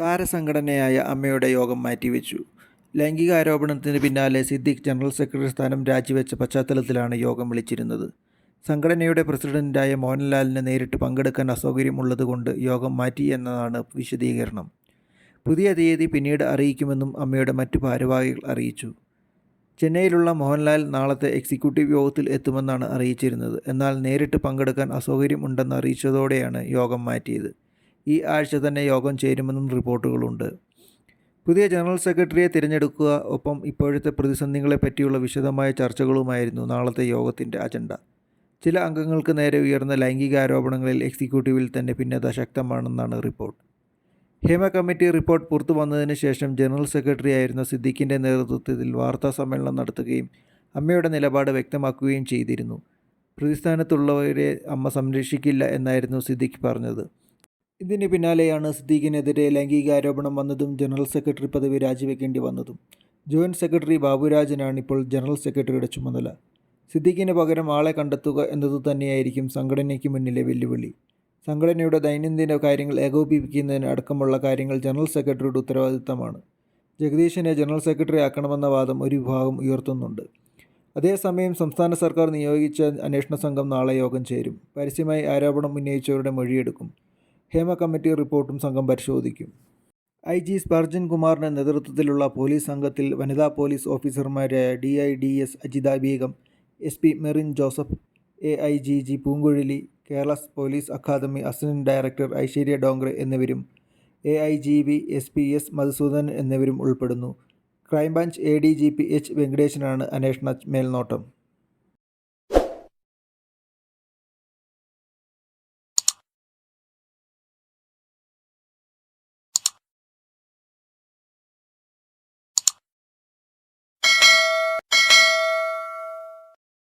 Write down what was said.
താരസംഘടനയായ അമ്മയുടെ യോഗം മാറ്റിവെച്ചു. ലൈംഗിക ആരോപണത്തിന് പിന്നാലെ സിദ്ദിഖ് ജനറൽ സെക്രട്ടറി സ്ഥാനം രാജിവെച്ച പശ്ചാത്തലത്തിലാണ് യോഗം വിളിച്ചിരുന്നത്. സംഘടനയുടെ പ്രസിഡന്റായ മോഹൻലാലിന് നേരിട്ട് പങ്കെടുക്കാൻ അസൗകര്യമുള്ളതുകൊണ്ട് യോഗം മാറ്റി എന്നതാണ് വിശദീകരണം. പുതിയ തീയതി പിന്നീട് അറിയിക്കുമെന്നും അമ്മയുടെ മറ്റു ഭാരവാഹികൾ അറിയിച്ചു. ചെന്നൈയിലുള്ള മോഹൻലാൽ നാളത്തെ എക്സിക്യൂട്ടീവ് യോഗത്തിൽ എത്തുമെന്നാണ് അറിയിച്ചിരുന്നത്. എന്നാൽ നേരിട്ട് പങ്കെടുക്കാൻ അസൗകര്യം ഉണ്ടെന്ന് അറിയിച്ചതോടെയാണ് യോഗം മാറ്റിയത്. ഈ ആഴ്ച തന്നെ യോഗം ചേരുമെന്നും റിപ്പോർട്ടുകളുണ്ട്. പുതിയ ജനറൽ സെക്രട്ടറിയെ തിരഞ്ഞെടുക്കുക ഒപ്പം ഇപ്പോഴത്തെ പ്രതിസന്ധികളെ പറ്റിയുള്ള വിശദമായ ചർച്ചകളുമായിരുന്നു നാളത്തെ യോഗത്തിന്റെ അജണ്ട. ചില അംഗങ്ങൾക്ക് നേരെ ഉയർന്ന ലൈംഗിക ആരോപണങ്ങളിൽ എക്സിക്യൂട്ടീവിൽ തന്നെ ഭിന്നത ശക്തമാണെന്നാണ് റിപ്പോർട്ട്. ഹേമ കമ്മിറ്റി റിപ്പോർട്ട് പുറത്തു വന്നതിന് ശേഷം ജനറൽ സെക്രട്ടറി ആയിരുന്ന സിദ്ദിഖിന്റെ നേതൃത്വത്തിൽ വാർത്താ സമ്മേളനം നടത്തുകയും അമ്മയുടെ നിലപാട് വ്യക്തമാക്കുകയും ചെയ്തിരുന്നു. പ്രതിസ്ഥാനത്തുള്ളവരെ അമ്മ സംരക്ഷിക്കില്ല എന്നായിരുന്നു സിദ്ദിഖ് പറഞ്ഞത്. ഇതിന് പിന്നാലെയാണ് സിദ്ദീഖിനെതിരെ ലൈംഗിക ആരോപണം വന്നതും ജനറൽ സെക്രട്ടറി പദവി രാജിവെക്കേണ്ടി വന്നതും. ജോയിന്റ് സെക്രട്ടറി ബാബുരാജനാണ് ഇപ്പോൾ ജനറൽ സെക്രട്ടറിയുടെ ചുമതല. സിദ്ദീഖിന് പകരം ആളെ കണ്ടെത്തുക എന്നതു തന്നെയായിരിക്കും സംഘടനയ്ക്ക് മുന്നിലെ വെല്ലുവിളി. സംഘടനയുടെ ദൈനംദിന കാര്യങ്ങൾ ഏകോപിപ്പിക്കുന്നതിന് അടക്കമുള്ള കാര്യങ്ങൾ ജനറൽ സെക്രട്ടറിയുടെ ഉത്തരവാദിത്തമാണ്. ജഗദീഷിനെ ജനറൽ സെക്രട്ടറി ആക്കണമെന്ന വാദം ഒരു വിഭാഗം ഉയർത്തുന്നുണ്ട്. അതേസമയം സംസ്ഥാന സർക്കാർ നിയോഗിച്ച അന്വേഷണ സംഘം നാളെ യോഗം ചേരും. പരസ്യമായി ആരോപണം ഉന്നയിച്ചവരുടെ മൊഴിയെടുക്കും. ഹേമ കമ്മിറ്റി റിപ്പോർട്ടും സംഘം പരിശോധിക്കും. ഐ ജി സ്പർജൻ കുമാറിന്റെ നേതൃത്വത്തിലുള്ള പോലീസ് സംഘത്തിൽ വനിതാ പോലീസ് ഓഫീസർമാരായ D I D S Ajitha Begum S P Merin Joseph A I G G Poonguzhali Kerala police academy assistant director Aishwarya Dongre എന്നിവരും A I G V S P S Madhusoodanan എന്നിവരും ഉൾപ്പെടുന്നു. Crime branch A D G P H വെങ്കടേശനാണ് അന്വേഷണ മേൽനോട്ടം.